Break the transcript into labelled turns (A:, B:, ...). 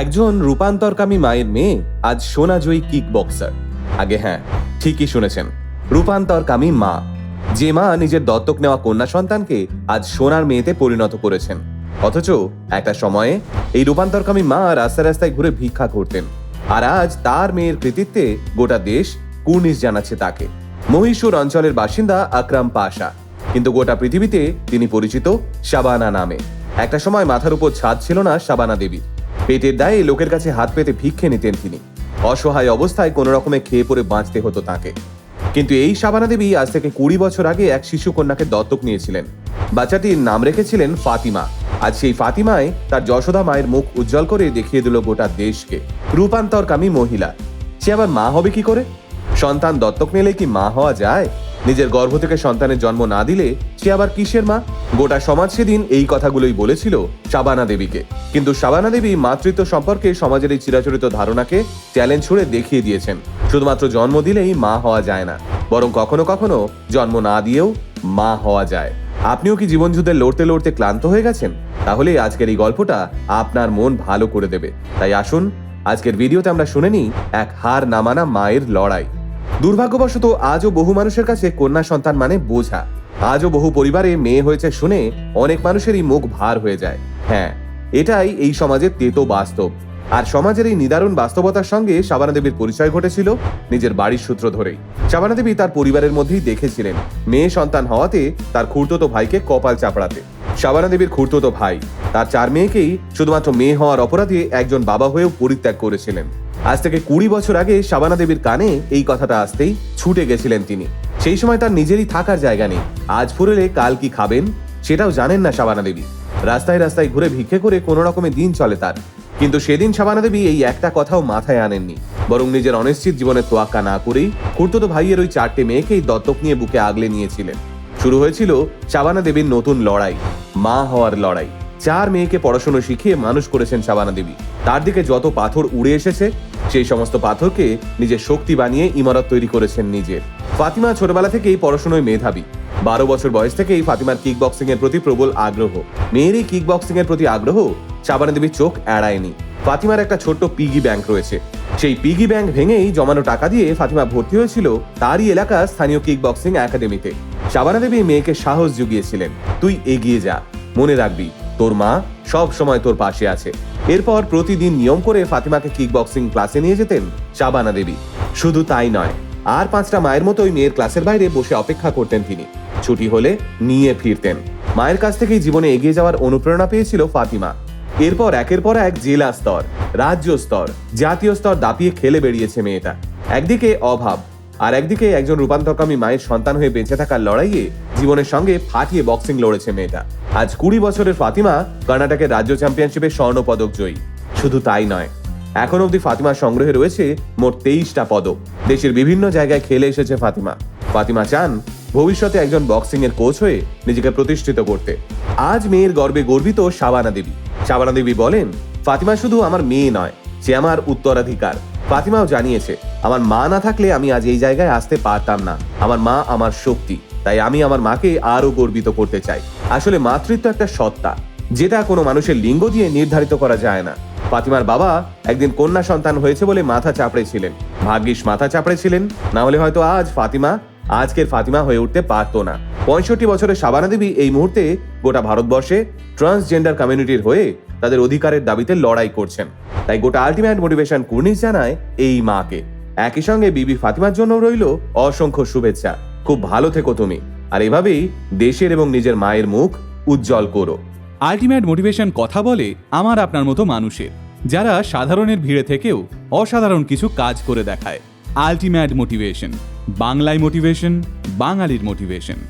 A: একজন রূপান্তরকামী মায়ের মেয়ে আজ সোনাজয়ী কিক বক্সার আগে হ্যাঁ ঠিকই শুনেছেন, রূপান্তরকামী মা। যে মা নিজের দত্তক নেওয়া কন্যা সন্তানকে আজ সোনার মেয়েতে পরিণত করেছেন। অথচ একটা সময়ে এই রূপান্তরকামী মা রাস্তায় রাস্তায় ঘুরে ভিক্ষা করতেন। আর আজ তার মেয়ের কৃতিত্বে গোটা দেশ কুর্নিশ জানাচ্ছে তাকে। মহীশূর অঞ্চলের বাসিন্দা আকরাম পাশা। কিন্তু গোটা পৃথিবীতে তিনি পরিচিত শাবানা নামে। একটা সময় মাথার উপর ছাদ ছিল না শাবানা দেবীর। পেটের দায়ে লোকের কাছে হাত পেতে ভিক্ষে নিতেন তিনি। অসহায় অবস্থায় কোনো রকমে খেয়ে পড়ে বাঁচতে হতো তাকে। কিন্তু এই শাবানা দেবী আজ থেকে কুড়ি বছর আগে এক শিশু কন্যাকে দত্তক নিয়েছিলেন। বাচ্চাটির নাম রেখেছিলেন ফাতিমা। আজ সেই ফাতিমায় তার যশোদা মায়ের মুখ উজ্জ্বল করে দেখিয়ে দিল গোটা দেশকে। রূপান্তরকামী মহিলা। সে আবার মা হবে কি করে? সন্তান দত্তক নিলে কি মা হওয়া যায়? নিজের গর্ভ থেকে সন্তানের জন্ম না দিলে সে আবার কিসের মা? গোটা সমাজ সেদিন এই কথাগুলোই বলেছিল শাবানা দেবীকে। কিন্তু শাবানা দেবী মাতৃত্ব সম্পর্কে সমাজের এই চিরাচরিত ধারণাকে চ্যালেঞ্জ ছুড়ে দেখিয়ে দিয়েছেন। শুধুমাত্র জন্ম দিলেই মা হওয়া যায় না, বরং কখনো কখনো জন্ম না দিয়েও মা হওয়া যায়। আপনিও কি জীবনযুদ্ধে লড়তে লড়তে ক্লান্ত হয়ে গেছেন? তাহলে আজকের এই গল্পটা আপনার মন ভালো করে দেবে। তাই আসুন, আজকের ভিডিওতে আমরা শুনে নিই এক হার নামানা মায়ের লড়াই। দুর্ভাগ্যবশত আজও বহু মানুষের কাছে কন্যা সন্তান মানে বোঝা। আজও বহু পরিবারে মেয়ে হয়েছে শুনে অনেক মানুষেরই মুখ ভার হয়ে যায়। হ্যাঁ এটাই এই সমাজের তেতো বাস্তব। আর সমাজের এই নিদারুণ বাস্তবতার সঙ্গে শাবানা দেবীর পরিচয় ঘটেছিল নিজের বাড়ির সূত্র ধরেই। শাবানা দেবী তার পরিবারের মধ্যেই দেখেছিলেন মেয়ে সন্তান হওয়াতে তার খুঁড়তো ভাইকে কপাল চাপড়াতে। শাবানা দেবীর খুঁড়তো ভাই, তার চার মেয়েকেই শুধুমাত্র মেয়ে হওয়ার অপরাধে একজন বাবা হয়েও পরিত্যাগ করেছিলেন। আজ থেকে কুড়ি বছর আগে শাবানা দেবীর কানে এই কথাটা আসতেই ছুটে গেছিলেন তিনি। সেই সময় তার নিজেরই থাকার জায়গা নেই। আজ ফুরলে কাল কি খাবেন সেটাও জানেন না শাবানা দেবী। রাস্তায় রাস্তায় ঘুরে ভিক্ষে করে কোনো রকমের দিন চলে তার। কিন্তু সেদিন শাবানা দেবী এই একটা কথাও মাথায় আনেননি। বরং নিজের অনিশ্চিত জীবনের তোয়াক্কা না করেই খুঁড়তো ভাইয়ের ওই চারটে মেয়েকেই দত্তক নিয়ে বুকে আগলে নিয়েছিলেন। শুরু হয়েছিল শাবানা দেবীর নতুন লড়াই, মা হওয়ার লড়াই। চার মেয়েকে পড়াশুনো শিখিয়ে মানুষ করেছেন শাবানা দেবী। তার দিকে যত পাথর উড়ে এসেছে, সেই সমস্ত পাথরকে নিজের শক্তি বানিয়ে ইমারত তৈরি করেছেন নিজের ফাতিমা ছোটবেলা থেকেই পড়াশুনোয় মেধাবী। বারো বছর বয়স থেকেই ফাতিমার কিক বক্সিং এর প্রতি প্রবল আগ্রহ। মেয়ের এই কিক বক্সিং এর প্রতি আগ্রহ শাবানা দেবীর চোখ এড়ায়নি। ফাতিমার একটা ছোট্ট পিগি ব্যাংক রয়েছে। সেই পিগি ব্যাংক ভেঙেই জমানো টাকা দিয়ে ফাতিমা ভর্তি হয়েছিল তারই এলাকা স্থানীয় কিক বক্সিং একাডেমিতে। শাবানা দেবী মেয়েকে সাহস জুগিয়েছিলেন। তুই এগিয়ে যা, মনে রাখবি তোর মা সব সময় তোর পাশে আছে। এরপর প্রতিদিন নিয়ম করে ফাতিমাকে কিক বক্সিং ক্লাসে নিয়ে যেতেন শাবানা দেবী। শুধু তাই নয়, আর পাঁচটা মায়ের মতোই মেয়ের ক্লাসের বাইরে বসে অপেক্ষা করতেন তিনি। ছুটি হলে নিয়ে ফিরতেন। মায়ের কাছ থেকেই জীবনে এগিয়ে যাওয়ার অনুপ্রেরণা পেয়েছিল ফাতিমা। এরপর একের পর এক জেলা স্তর, রাজ্য স্তর, জাতীয় স্তর দাপিয়ে খেলে বেরিয়েছে মেয়েটা। একদিকে অভাব, আর একদিকে একজন রূপান্তরকামী মায়ের সন্তান হয়ে বেঁচে থাকার লড়াইয়ে জীবনের সঙ্গে ফাটিয়ে বক্সিং লড়েছে মেয়েটা। আজ কুড়ি বছরের ফাতিমা কর্ণাটকের রাজ্য চ্যাম্পিয়নশিপে স্বর্ণ পদক জয়ী। শুধু তাই নয়, এখন অবধি ফাতিমার সংগ্রহে রয়েছে মোট তেইশটা পদক। দেশের বিভিন্ন জায়গায় খেলে এসেছে ফাতিমা। ফাতিমা চান ভবিষ্যতে একজন বক্সিং এর কোচ হয়ে নিজেকে প্রতিষ্ঠিত করতে। আজ মেয়ের গর্বে গর্বিত শাবানা দেবী। শাবানা দেবী বলেন, ফাতিমা শুধু আমার মেয়ে নয়, সে আমার উত্তরাধিকার। ফাতিমাও জানিয়েছে, আমার মা না থাকলে আমি আজ এই জায়গায় আসতে পারতাম না। আমার মা আমার শক্তি, তাই আমি আমার মাকে আরও গর্বিত করতে চাই। আসলে মাতৃত্ব একটা সত্তা, যেটা কোনো মানুষের লিঙ্গ দিয়ে নির্ধারিত করা যায় না। ফাতিমার বাবা একদিন কন্যা সন্তান হয়েছে বলে মাথা চাপড়েছিলেন ভাগ্যিস মাথা চাপড়েছিলেন না হলে হয়তো আজ ফাতিমা, আজকের ফাতিমা হয়ে উঠতে পারতো না। পঁয়ষট্টি বছরের শাবানা দেবী এই মুহূর্তে গোটা ভারতবর্ষে ট্রান্সজেন্ডার কমিউনিটির হয়ে তাদের অধিকারের দাবিতে লড়াই করছেন। তাই গোটা আলটিমেট মোটিভেশন কুর্নিশ জানায় এই মাকে। একই সঙ্গে বিবি ফাতিমার জন্য রইল অসংখ্য শুভেচ্ছা। খুব ভালো থেকো তুমি। আর এভাবেই দেশের এবং নিজের মায়ের মুখ উজ্জ্বল করো।
B: আলটিমেট মোটিভেশন কথা বলে আমার আপনার মতো মানুষের, যারা সাধারণের ভিড়ে থেকেও অসাধারণ কিছু কাজ করে দেখায়। আলটিমেট মোটিভেশন বাংলায় মোটিভেশন বাঙালির মোটিভেশন